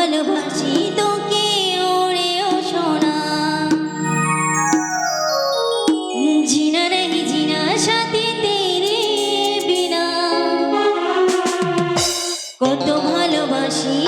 ভালোবাসি তোকে ওরে ও সোনা। জিনা নাহি জিনা সাথে তেরে বিনা। কত ভালোবাসি